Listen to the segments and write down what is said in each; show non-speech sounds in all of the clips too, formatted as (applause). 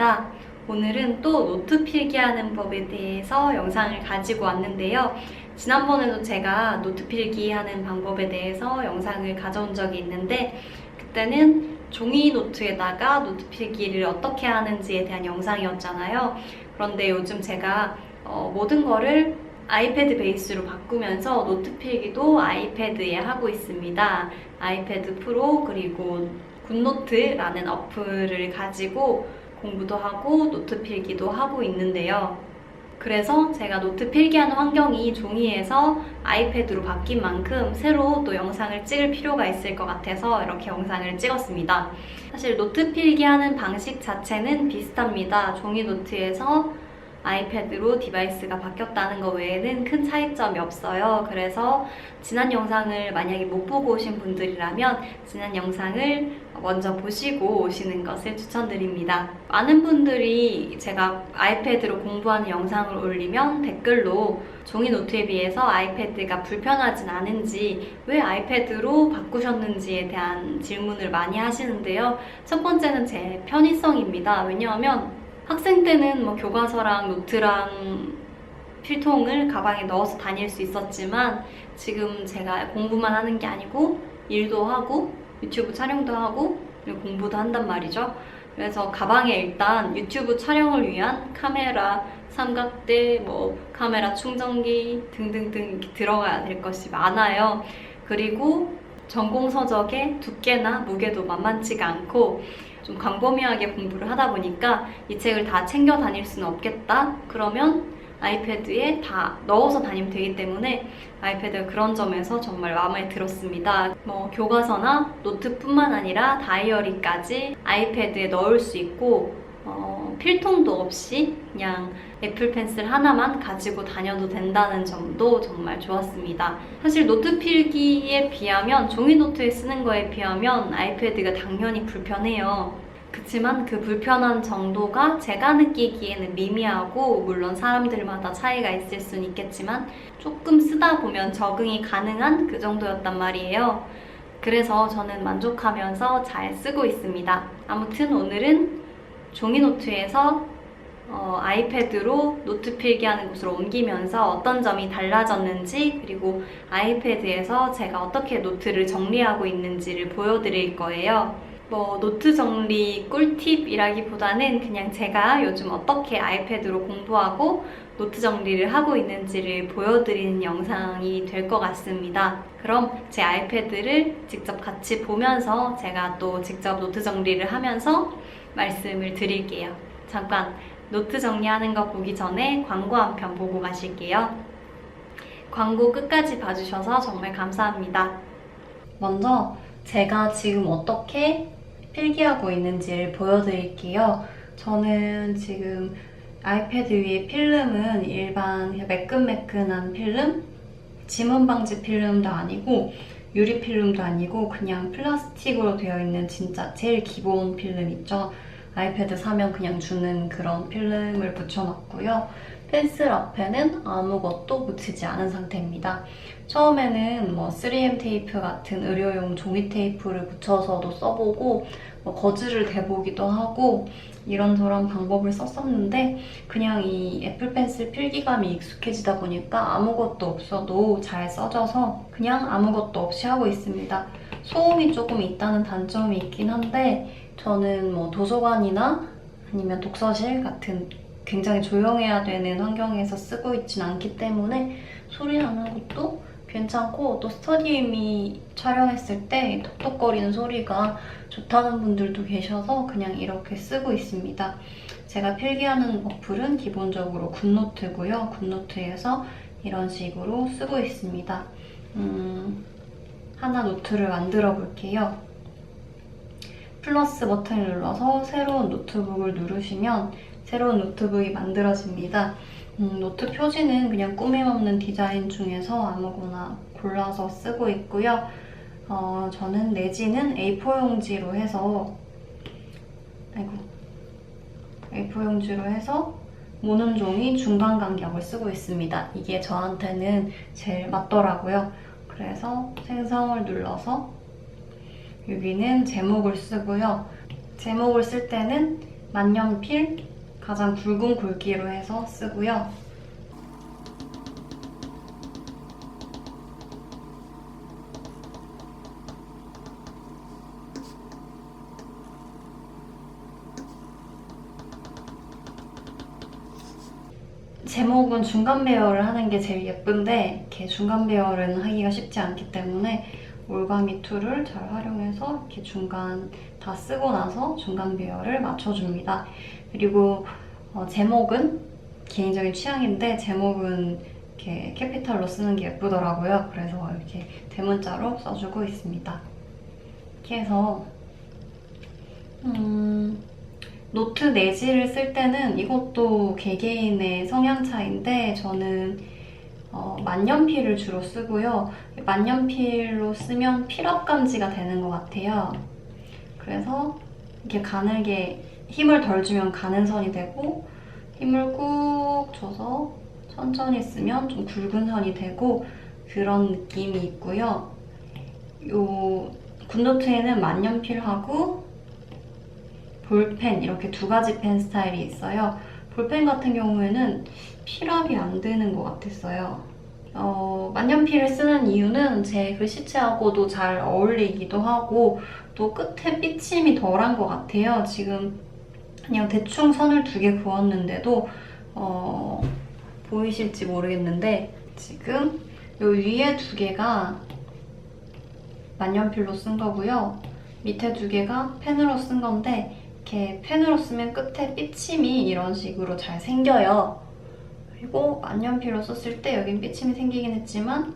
혜진입니다. 오늘은 또 노트 필기하는 법에 대해서 영상을 가지고 왔는데요. 지난번에도 제가 노트 필기하는 방법에 대해서 영상을 가져온 적이 있는데 그때는 종이 노트에다가 노트 필기를 어떻게 하는지에 대한 영상이었잖아요. 그런데 요즘 제가 어, 모든 거를 아이패드 베이스로 바꾸면서 노트 필기도 아이패드에 하고 있습니다. 아이패드 프로 그리고 굿노트라는 어플을 가지고 공부도 하고 노트 필기도 하고 있는데요. 그래서 제가 노트 필기하는 환경이 종이에서 아이패드로 바뀐 만큼 새로 또 영상을 찍을 필요가 있을 것 같아서 이렇게 영상을 찍었습니다. 사실 노트 필기하는 방식 자체는 비슷합니다. 종이 노트에서 아이패드로 디바이스가 바뀌었다는 것 외에는 큰 차이점이 없어요. 그래서 지난 영상을 만약에 못 보고 오신 분들이라면 지난 영상을 먼저 보시고 오시는 것을 추천드립니다. 많은 분들이 제가 아이패드로 공부하는 영상을 올리면 댓글로 종이 노트에 비해서 아이패드가 불편하진 않은지 왜 아이패드로 바꾸셨는지에 대한 질문을 많이 하시는데요. 첫 번째는 제 편의성입니다. 왜냐하면 학생 때는 뭐 교과서랑 노트랑 필통을 가방에 넣어서 다닐 수 있었지만 지금 제가 공부만 하는 게 아니고 일도 하고 유튜브 촬영도 하고 공부도 한단 말이죠. 그래서 가방에 일단 유튜브 촬영을 위한 카메라, 삼각대, 뭐 카메라 충전기 등등등 들어가야 될 것이 많아요. 그리고 전공 서적의 두께나 무게도 만만치가 않고 좀 광범위하게 공부를 하다 보니까 이 책을 다 챙겨 다닐 수는 없겠다. 그러면 아이패드에 다 넣어서 다니면 되기 때문에 아이패드가 그런 점에서 정말 마음에 들었습니다. 뭐 교과서나 노트뿐만 아니라 다이어리까지 아이패드에 넣을 수 있고 어, 필통도 없이 그냥 애플 펜슬 하나만 가지고 다녀도 된다는 점도 정말 좋았습니다. 사실 노트 필기에 비하면 종이 노트에 쓰는 거에 비하면 아이패드가 당연히 불편해요. 그치만 그 불편한 정도가 제가 느끼기에는 미미하고 물론 사람들마다 차이가 있을 수는 있겠지만 조금 쓰다 보면 적응이 가능한 그 정도였단 말이에요. 그래서 저는 만족하면서 잘 쓰고 있습니다. 아무튼 오늘은 종이 노트에서 어, 아이패드로 노트 필기하는 곳으로 옮기면서 어떤 점이 달라졌는지 그리고 아이패드에서 제가 어떻게 노트를 정리하고 있는지를 보여드릴 거예요. 뭐 노트 정리 꿀팁이라기보다는 그냥 제가 요즘 어떻게 아이패드로 공부하고 노트 정리를 하고 있는지를 보여드리는 영상이 될 것 같습니다. 그럼 제 아이패드를 직접 같이 보면서 제가 또 직접 노트 정리를 하면서 말씀을 드릴게요. 잠깐 노트 정리하는 거 보기 전에 광고 한 편 보고 가실게요. 광고 끝까지 봐주셔서 정말 감사합니다. 먼저 제가 지금 어떻게 필기하고 있는지를 보여드릴게요. 저는 지금 아이패드 위에 필름은 일반 매끈매끈한 필름, 지문 방지 필름도 아니고 유리 필름도 아니고 그냥 플라스틱으로 되어 있는 진짜 제일 기본 필름 있죠. 아이패드 사면 그냥 주는 그런 필름을 붙여놨고요. 펜슬 앞에는 아무것도 붙이지 않은 상태입니다. 처음에는 뭐 3M 테이프 같은 의료용 종이 테이프를 붙여서도 써보고 뭐 거즈를 대보기도 하고 이런저런 방법을 썼었는데 그냥 이 애플 펜슬 필기감이 익숙해지다 보니까 아무것도 없어도 잘 써져서 그냥 아무것도 없이 하고 있습니다. 소음이 조금 있다는 단점이 있긴 한데 저는 뭐 도서관이나 아니면 독서실 같은 굉장히 조용해야 되는 환경에서 쓰고 있진 않기 때문에 소리 나는 것도 괜찮고 또 스터디미 촬영했을 때 톡톡거리는 소리가 좋다는 분들도 계셔서 그냥 이렇게 쓰고 있습니다. 제가 필기하는 어플은 기본적으로 굿노트고요. 굿노트에서 이런 식으로 쓰고 있습니다. 음, 하나 노트를 만들어 볼게요. 플러스 버튼을 눌러서 새로운 노트북을 누르시면 새로운 노트북이 만들어집니다. 음, 노트 표지는 그냥 꾸밈 없는 디자인 중에서 아무거나 골라서 쓰고 있고요. 어, 저는 내지는 A4 용지로 해서 아이고 A4 용지로 해서 모는 종이 중간 간격을 쓰고 있습니다. 이게 저한테는 제일 맞더라고요. 그래서 생성을 눌러서 여기는 제목을 쓰고요. 제목을 쓸 때는 만년필 가장 굵은 굵기로 해서 쓰고요. 제목은 중간 배열을 하는 게 제일 예쁜데 이렇게 중간 배열은 하기가 쉽지 않기 때문에 올가미 툴을 잘 활용해서 이렇게 중간 다 쓰고 나서 중간 배열을 맞춰줍니다. 그리고 어, 제목은 개인적인 취향인데 제목은 이렇게 캐피탈로 쓰는 게 예쁘더라고요. 그래서 이렇게 대문자로 써주고 있습니다. 이렇게 해서 음, 노트 내지를 쓸 때는 이것도 개개인의 성향 차인데 저는 어, 만년필을 주로 쓰고요. 만년필로 쓰면 필압 감지가 되는 것 같아요. 그래서 이렇게 가늘게 힘을 덜 주면 가는 선이 되고 힘을 꾹 줘서 천천히 쓰면 좀 굵은 선이 되고 그런 느낌이 있고요. 요 굿노트에는 만년필하고 볼펜 이렇게 두 가지 펜 스타일이 있어요. 볼펜 같은 경우에는 필압이 안 되는 것 같았어요. 어, 만년필을 쓰는 이유는 제 글씨체하고도 잘 어울리기도 하고 또 끝에 삐침이 덜한 것 같아요. 지금 그냥 대충 선을 두 개 그었는데도 어, 보이실지 모르겠는데 지금 요 위에 두 개가 만년필로 쓴 거고요. 밑에 두 개가 펜으로 쓴 건데 이렇게 펜으로 쓰면 끝에 삐침이 이런 식으로 잘 생겨요. 그리고 만년필로 썼을 때 여긴 삐침이 생기긴 했지만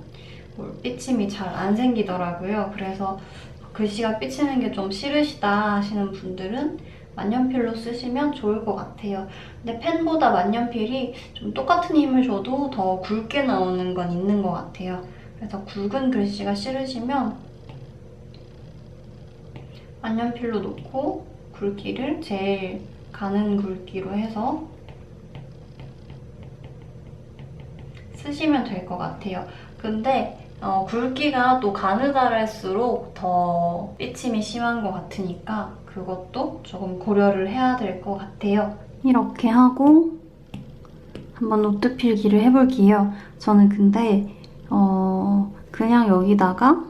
뭘 삐침이 잘 안 생기더라고요. 그래서 글씨가 삐치는 게 좀 싫으시다 하시는 분들은 만년필로 쓰시면 좋을 것 같아요. 근데 펜보다 만년필이 좀 똑같은 힘을 줘도 더 굵게 나오는 건 있는 것 같아요. 그래서 굵은 글씨가 싫으시면 만년필로 놓고 굵기를 제일 가는 굵기로 해서 쓰시면 될 것 같아요. 근데 어, 굵기가 또 가느다랄수록 더 삐침이 심한 것 같으니까 그것도 조금 고려를 해야 될 것 같아요. 이렇게 하고 한번 노트 필기를 해볼게요. 저는 근데 어, 그냥 여기다가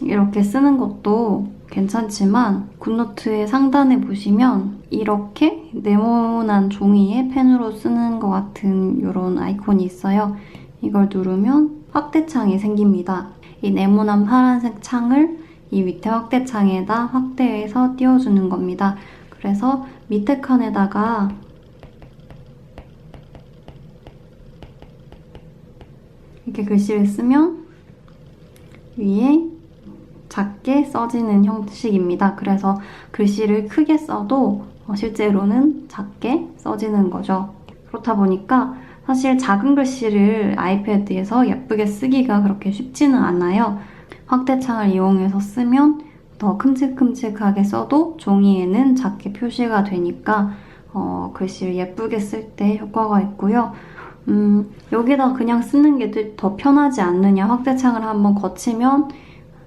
이렇게 쓰는 것도 괜찮지만 굿노트의 상단에 보시면 이렇게 네모난 종이에 펜으로 쓰는 것 같은 이런 아이콘이 있어요. 이걸 누르면 확대창이 생깁니다. 이 네모난 파란색 창을 이 밑에 확대창에다 확대해서 띄워주는 겁니다. 그래서 밑에 칸에다가 이렇게 글씨를 쓰면 위에 작게 써지는 형식입니다. 그래서 글씨를 크게 써도 어, 실제로는 작게 써지는 거죠. 그렇다 보니까 사실 작은 글씨를 아이패드에서 예쁘게 쓰기가 그렇게 쉽지는 않아요. 확대창을 이용해서 쓰면 더 큼직큼직하게 써도 종이에는 작게 표시가 되니까 어, 글씨를 예쁘게 쓸 때 효과가 있고요. 음, 여기다 그냥 쓰는 게 더 편하지 않느냐, 확대창을 한번 거치면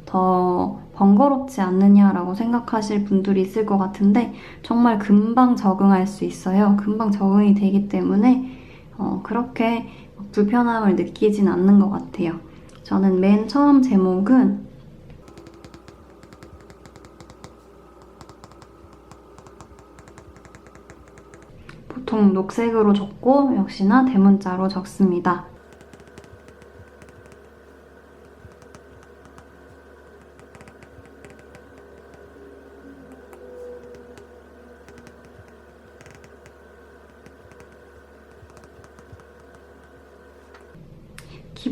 더 번거롭지 않느냐라고 생각하실 분들이 있을 것 같은데 정말 금방 적응할 수 있어요. 금방 적응이 되기 때문에 어, 그렇게 불편함을 느끼진 않는 것 같아요. 저는 맨 처음 제목은 보통 녹색으로 적고 역시나 대문자로 적습니다.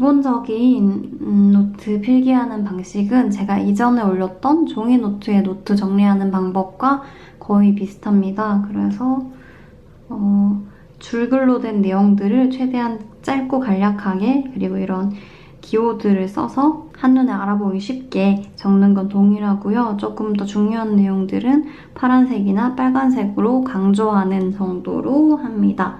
기본적인 음, 노트 필기하는 방식은 제가 이전에 올렸던 종이 노트에 노트 정리하는 방법과 거의 비슷합니다. 그래서 어, 줄글로 된 내용들을 최대한 짧고 간략하게 그리고 이런 기호들을 써서 한눈에 알아보기 쉽게 적는 건 동일하고요. 조금 더 중요한 내용들은 파란색이나 빨간색으로 강조하는 정도로 합니다.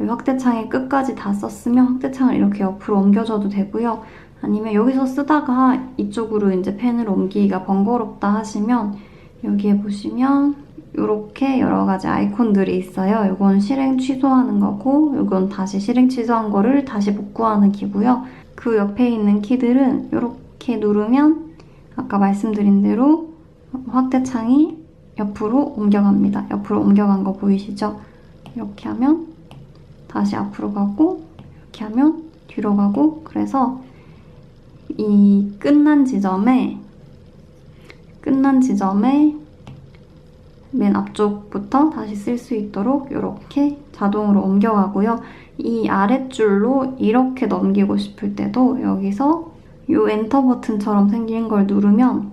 여기 확대창에 끝까지 다 썼으면 확대창을 이렇게 옆으로 옮겨줘도 되고요. 아니면 여기서 쓰다가 이쪽으로 이제 펜을 옮기기가 번거롭다 하시면 여기에 보시면 이렇게 여러 가지 아이콘들이 있어요. 이건 실행 취소하는 거고 이건 다시 실행 취소한 거를 다시 복구하는 키고요. 그 옆에 있는 키들은 이렇게 누르면 아까 말씀드린 대로 확대창이 옆으로 옮겨갑니다. 옆으로 옮겨간 거 보이시죠? 이렇게 하면 다시 앞으로 가고 이렇게 하면 뒤로 가고 그래서 이 끝난 지점에 끝난 지점에 맨 앞쪽부터 다시 쓸 수 있도록 이렇게 자동으로 옮겨가고요. 이 아랫줄로 이렇게 넘기고 싶을 때도 여기서 이 엔터 버튼처럼 생긴 걸 누르면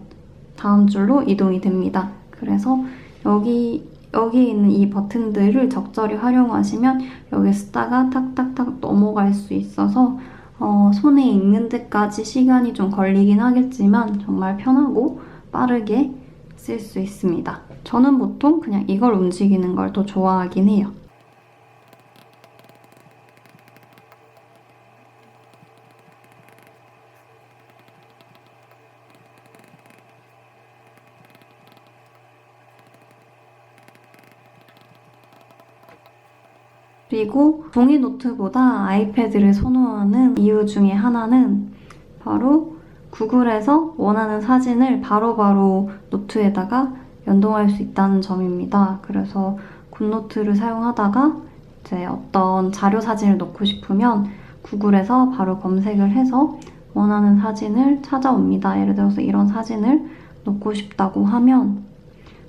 다음 줄로 이동이 됩니다. 그래서 여기 여기 있는 이 버튼들을 적절히 활용하시면 여기 쓰다가 탁탁탁 넘어갈 수 있어서 어, 손에 익는 데까지 시간이 좀 걸리긴 하겠지만 정말 편하고 빠르게 쓸 수 있습니다. 저는 보통 그냥 이걸 움직이는 걸 더 좋아하긴 해요. 그리고 종이 노트보다 아이패드를 선호하는 이유 중에 하나는 바로 구글에서 원하는 사진을 바로 바로 노트에다가 연동할 수 있다는 점입니다. 그래서 굿노트를 사용하다가 이제 어떤 자료 사진을 넣고 싶으면 구글에서 바로 검색을 해서 원하는 사진을 찾아옵니다. 예를 들어서 이런 사진을 넣고 싶다고 하면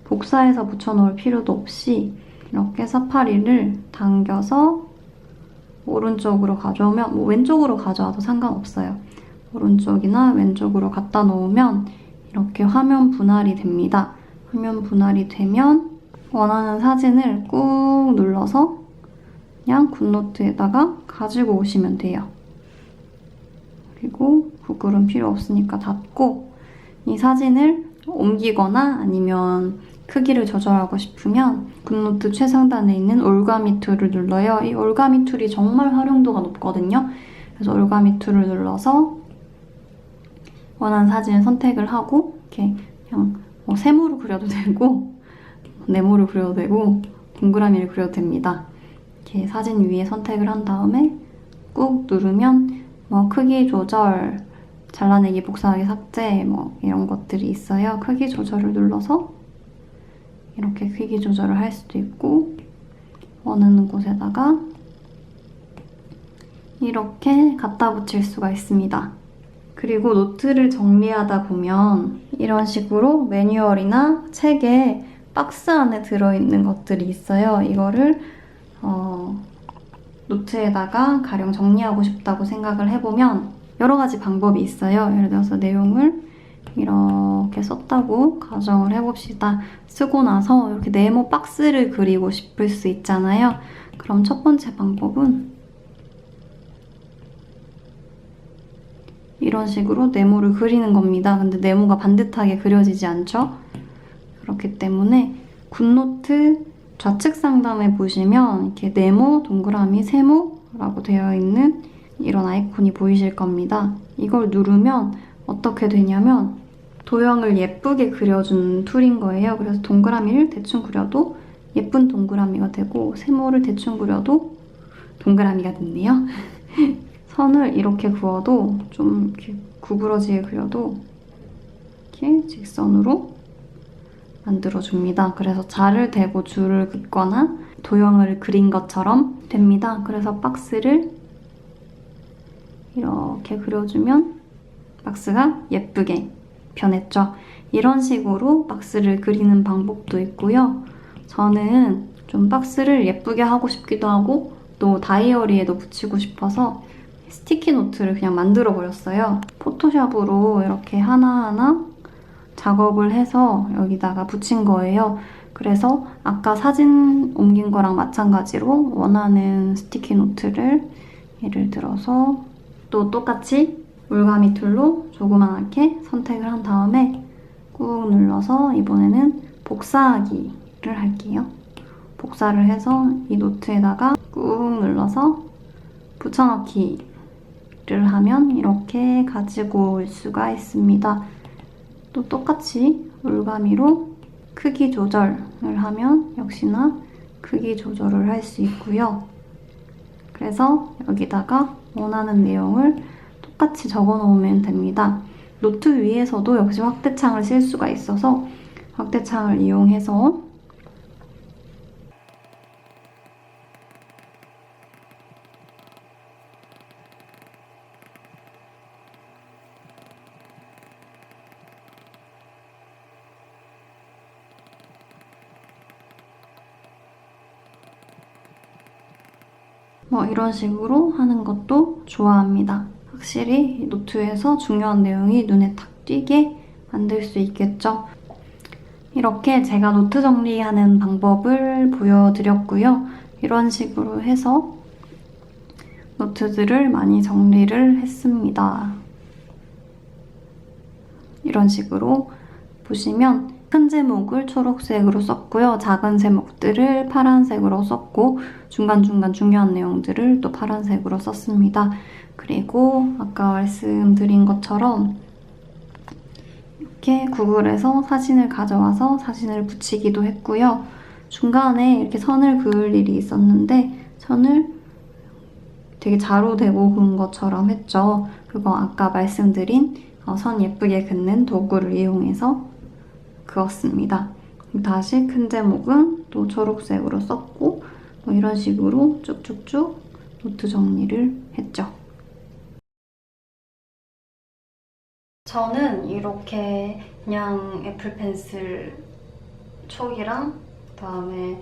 복사해서 붙여놓을 필요도 없이 이렇게 사파리를 당겨서 오른쪽으로 가져오면 뭐 왼쪽으로 가져와도 상관없어요. 오른쪽이나 왼쪽으로 갖다 놓으면 이렇게 화면 분할이 됩니다. 화면 분할이 되면 원하는 사진을 꾹 눌러서 그냥 굿노트에다가 가지고 오시면 돼요. 그리고 구글은 필요 없으니까 닫고 이 사진을 옮기거나 아니면 크기를 조절하고 싶으면 굿노트 최상단에 있는 올가미 툴을 눌러요. 이 올가미 툴이 정말 활용도가 높거든요. 그래서 올가미 툴을 눌러서 원하는 사진을 선택을 하고 이렇게 그냥 뭐 세모로 그려도 되고 네모를 그려도 되고 동그라미를 그려도 됩니다. 이렇게 사진 위에 선택을 한 다음에 꾹 누르면 뭐 크기 조절, 잘라내기, 복사하기, 삭제 뭐 이런 것들이 있어요. 크기 조절을 눌러서 이렇게 크기 조절을 할 수도 있고 원하는 곳에다가 이렇게 갖다 붙일 수가 있습니다. 그리고 노트를 정리하다 보면 이런 식으로 매뉴얼이나 책에 박스 안에 들어있는 것들이 있어요. 이거를 어, 노트에다가 가령 정리하고 싶다고 생각을 해보면 여러 가지 방법이 있어요. 예를 들어서 내용을 이렇게 썼다고 가정을 해봅시다. 쓰고 나서 이렇게 네모 박스를 그리고 싶을 수 있잖아요. 그럼 첫 번째 방법은 이런 식으로 네모를 그리는 겁니다. 근데 네모가 반듯하게 그려지지 않죠? 그렇기 때문에 굿노트 좌측 상단에 보시면 이렇게 네모, 동그라미, 세모라고 되어 있는 이런 아이콘이 보이실 겁니다. 이걸 누르면 어떻게 되냐면 도형을 예쁘게 그려준 툴인 거예요. 그래서 동그라미를 대충 그려도 예쁜 동그라미가 되고 세모를 대충 그려도 동그라미가 됐네요. (laughs) 선을 이렇게 그어도 좀 이렇게 구부러지게 그려도 이렇게 직선으로 만들어줍니다. 그래서 자를 대고 줄을 긋거나 도형을 그린 것처럼 됩니다. 그래서 박스를 이렇게 그려주면 박스가 예쁘게 변했죠. 이런 식으로 박스를 그리는 방법도 있고요. 저는 좀 박스를 예쁘게 하고 싶기도 하고 또 다이어리에도 붙이고 싶어서 스티키 노트를 그냥 만들어 버렸어요. 포토샵으로 이렇게 하나하나 작업을 해서 여기다가 붙인 거예요. 그래서 아까 사진 옮긴 거랑 마찬가지로 원하는 스티키 노트를 예를 들어서 또 똑같이 올가미 툴로 조그맣게 선택을 한 다음에 꾹 눌러서 이번에는 복사하기를 할게요. 복사를 해서 이 노트에다가 꾹꾹 눌러서 붙여넣기를 하면 이렇게 가지고 올 수가 있습니다. 또 똑같이 올가미로 크기 조절을 하면 역시나 크기 조절을 할 수 있고요. 그래서 여기다가 원하는 내용을 똑같이 적어 놓으면 됩니다. 노트 위에서도 역시 확대창을 쓸 수가 있어서 확대창을 이용해서 뭐 이런 식으로 하는 것도 좋아합니다. 확실히 노트에서 중요한 내용이 눈에 탁 띄게 만들 수 있겠죠. 이렇게 제가 노트 정리하는 방법을 보여드렸고요. 이런 식으로 해서 노트들을 많이 정리를 했습니다. 이런 식으로 보시면 큰 제목을 초록색으로 썼고요. 작은 제목들을 파란색으로 썼고 중간중간 중요한 내용들을 또 파란색으로 썼습니다. 그리고 아까 말씀드린 것처럼 이렇게 구글에서 사진을 가져와서 사진을 붙이기도 했고요. 중간에 이렇게 선을 그을 일이 있었는데 선을 되게 자로 대고 그은 것처럼 했죠. 그거 아까 말씀드린 어, 선 예쁘게 긋는 도구를 이용해서 그었습니다. 다시 큰 제목은 또 초록색으로 썼고 뭐 이런 식으로 쭉쭉쭉 노트 정리를 했죠. 저는 이렇게 그냥 애플 펜슬 촉이랑 그다음에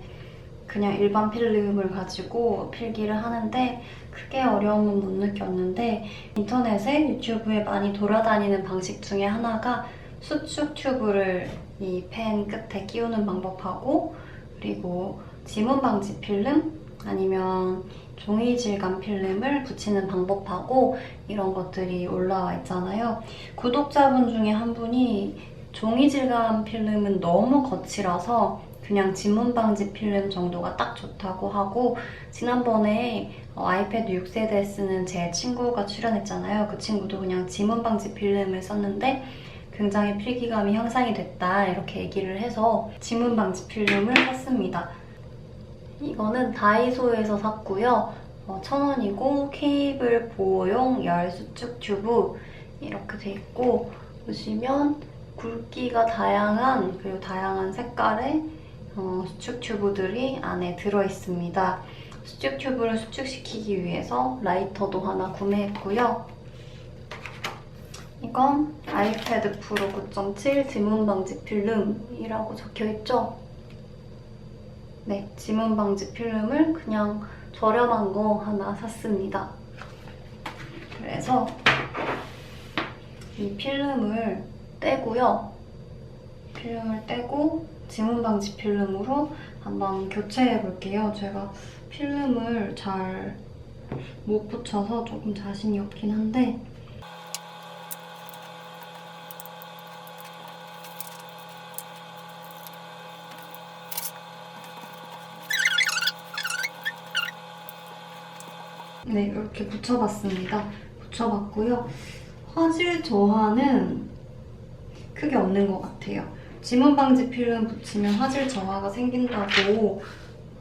그냥 일반 필름을 가지고 필기를 하는데 크게 어려움은 못 느꼈는데 인터넷에 유튜브에 많이 돌아다니는 방식 중에 하나가 수축 튜브를 이 펜 끝에 끼우는 방법하고 그리고 지문 방지 필름 아니면 종이 질감 필름을 붙이는 방법하고 이런 것들이 올라와 있잖아요. 구독자분 중에 한 분이 종이 질감 필름은 너무 거칠어서 그냥 지문 방지 필름 정도가 딱 좋다고 하고 지난번에 어, 아이패드 6세대 쓰는 제 친구가 출연했잖아요. 그 친구도 그냥 지문 방지 필름을 썼는데 굉장히 필기감이 향상이 됐다 이렇게 얘기를 해서 지문 방지 필름을 샀습니다. 이거는 다이소에서 샀고요. 어, 천 원이고 케이블 보호용 열 수축 튜브 이렇게 돼 있고 보시면 굵기가 다양한 그리고 다양한 색깔의 어, 수축 튜브들이 안에 들어 있습니다. 수축 튜브를 수축시키기 위해서 라이터도 하나 구매했고요. 이건 아이패드 프로 9.7 지문 방지 필름이라고 적혀 있죠? 네, 지문 방지 필름을 그냥 저렴한 거 하나 샀습니다. 그래서 이 필름을 떼고요. 필름을 떼고 지문 방지 필름으로 한번 교체해 볼게요. 제가 필름을 잘 못 붙여서 조금 자신이 없긴 한데 네, 이렇게 붙여봤습니다. 붙여봤고요. 화질 저하는 크게 없는 것 같아요. 지문 방지 필름 붙이면 화질 저하가 생긴다고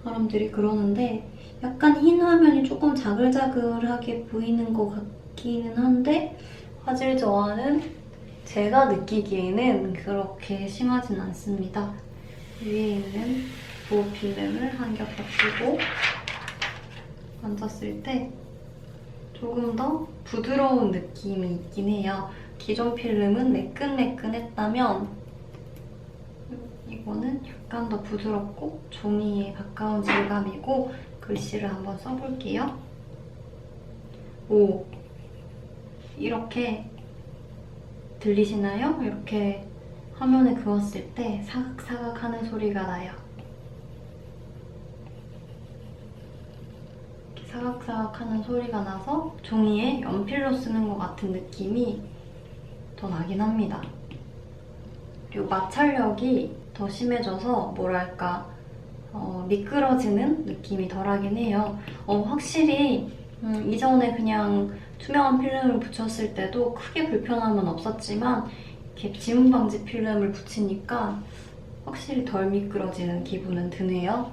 사람들이 그러는데 약간 흰 화면이 조금 자글자글하게 보이는 것 같기는 한데 화질 저하는 제가 느끼기에는 그렇게 심하진 않습니다. 위에 있는 보호 필름을 한 겹 덮고 만졌을 때 조금 더 부드러운 느낌이 있긴 해요. 기존 필름은 매끈매끈했다면 이거는 약간 더 부드럽고 종이에 가까운 질감이고 글씨를 한번 써볼게요. 오 이렇게 들리시나요? 이렇게 화면에 그었을 때 사각사각 하는 소리가 나요. 사각사각 하는 소리가 나서 종이에 연필로 쓰는 것 같은 느낌이 더 나긴 합니다. 그리고 마찰력이 더 심해져서 뭐랄까 어, 미끄러지는 느낌이 덜하긴 해요. 어, 확실히 음, 이전에 그냥 투명한 필름을 붙였을 때도 크게 불편함은 없었지만 이렇게 지문 방지 필름을 붙이니까 확실히 덜 미끄러지는 기분은 드네요.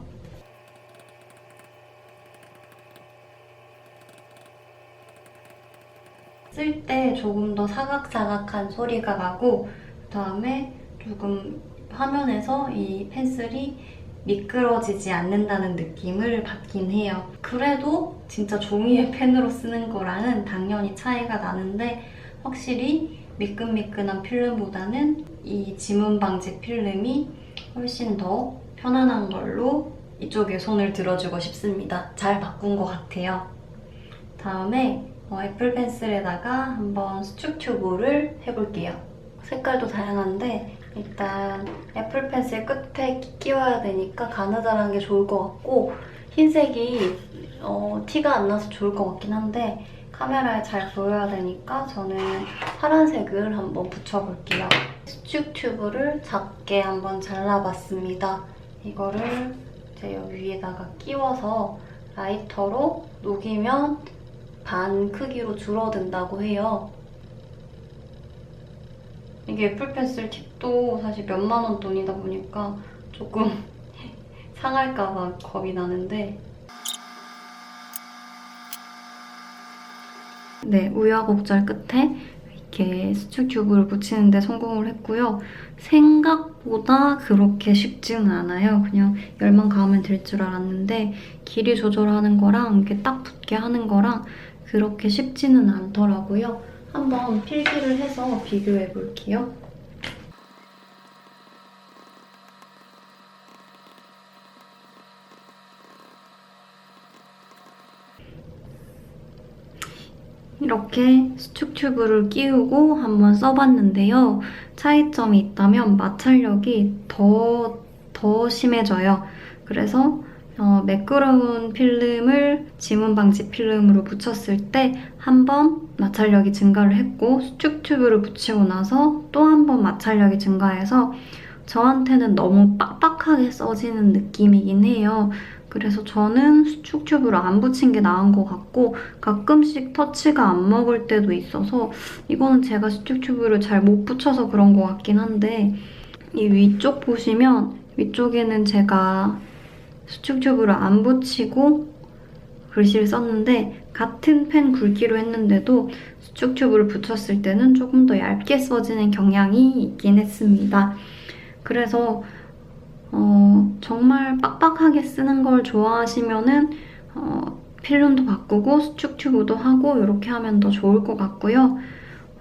쓸 때 조금 더 사각사각한 소리가 나고 그다음에 조금 화면에서 이 펜슬이 미끄러지지 않는다는 느낌을 받긴 해요. 그래도 진짜 종이의 펜으로 쓰는 거랑은 당연히 차이가 나는데 확실히 미끈미끈한 필름보다는 이 지문 방지 필름이 훨씬 더 편안한 걸로 이쪽에 손을 들어주고 싶습니다. 잘 바꾼 것 같아요. 다음에 어, 애플 펜슬에다가 한번 수축 튜브를 해볼게요. 색깔도 다양한데 일단 애플 펜슬 끝에 끼워야 되니까 가느다란 게 좋을 것 같고 흰색이 어, 티가 안 나서 좋을 것 같긴 한데 카메라에 잘 보여야 되니까 저는 파란색을 한번 붙여볼게요. 수축 튜브를 작게 한번 잘라봤습니다. 이거를 제 여기 위에다가 끼워서 라이터로 녹이면 반 크기로 줄어든다고 해요. 이게 애플 펜슬 팁도 사실 몇만 원 돈이다 보니까 조금 (laughs) 상할까 봐 겁이 나는데 네, 우여곡절 끝에 이렇게 수축 튜브를 붙이는데 성공을 했고요. 생각보다 그렇게 쉽지는 않아요. 그냥 열만 가면 될 줄 알았는데 길이 조절하는 거랑 이렇게 딱 붙게 하는 거랑 그렇게 쉽지는 않더라고요. 한번 필기를 해서 비교해 볼게요. 이렇게 수축 튜브를 끼우고 한번 써봤는데요. 차이점이 있다면 마찰력이 더, 더 심해져요. 그래서 어, 매끄러운 필름을 지문 방지 필름으로 붙였을 때 한 번 마찰력이 증가를 했고 수축 튜브를 붙이고 나서 또 한 번 마찰력이 증가해서 저한테는 너무 빡빡하게 써지는 느낌이긴 해요. 그래서 저는 수축 튜브를 안 붙인 게 나은 것 같고 가끔씩 터치가 안 먹을 때도 있어서 이거는 제가 수축 튜브를 잘 못 붙여서 그런 것 같긴 한데 이 위쪽 보시면 위쪽에는 제가 수축 튜브를 안 붙이고 글씨를 썼는데 같은 펜 굵기로 했는데도 수축 튜브를 붙였을 때는 조금 더 얇게 써지는 경향이 있긴 했습니다. 그래서 어, 정말 빡빡하게 쓰는 걸 좋아하시면은 어, 필름도 바꾸고 수축 튜브도 하고 이렇게 하면 더 좋을 것 같고요.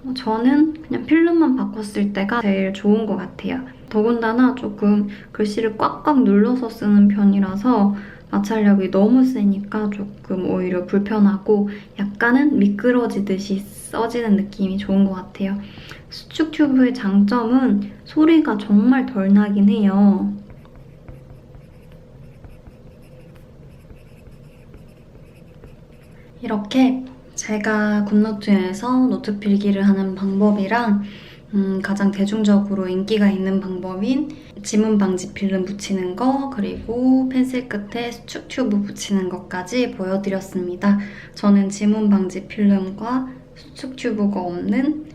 어, 저는 그냥 필름만 바꿨을 때가 제일 좋은 것 같아요. 더군다나 조금 글씨를 꽉꽉 눌러서 쓰는 편이라서 마찰력이 너무 세니까 조금 오히려 불편하고 약간은 미끄러지듯이 써지는 느낌이 좋은 것 같아요. 수축 튜브의 장점은 소리가 정말 덜 나긴 해요. 이렇게 제가 굿노트에서 노트 필기를 하는 방법이랑 음, 가장 대중적으로 인기가 있는 방법인 지문 방지 필름 붙이는 거 그리고 펜슬 끝에 수축 튜브 붙이는 것까지 보여드렸습니다. 저는 지문 방지 필름과 수축 튜브가 없는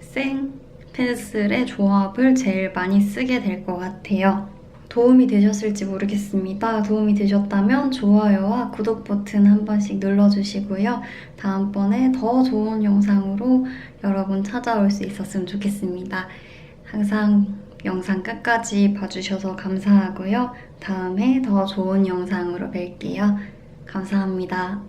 생 펜슬의 조합을 제일 많이 쓰게 될 것 같아요. 도움이 되셨을지 모르겠습니다. 도움이 되셨다면 좋아요와 구독 버튼 한 번씩 눌러주시고요. 다음번에 더 좋은 영상으로 여러분 찾아올 수 있었으면 좋겠습니다. 항상 영상 끝까지 봐주셔서 감사하고요. 다음에 더 좋은 영상으로 뵐게요. 감사합니다.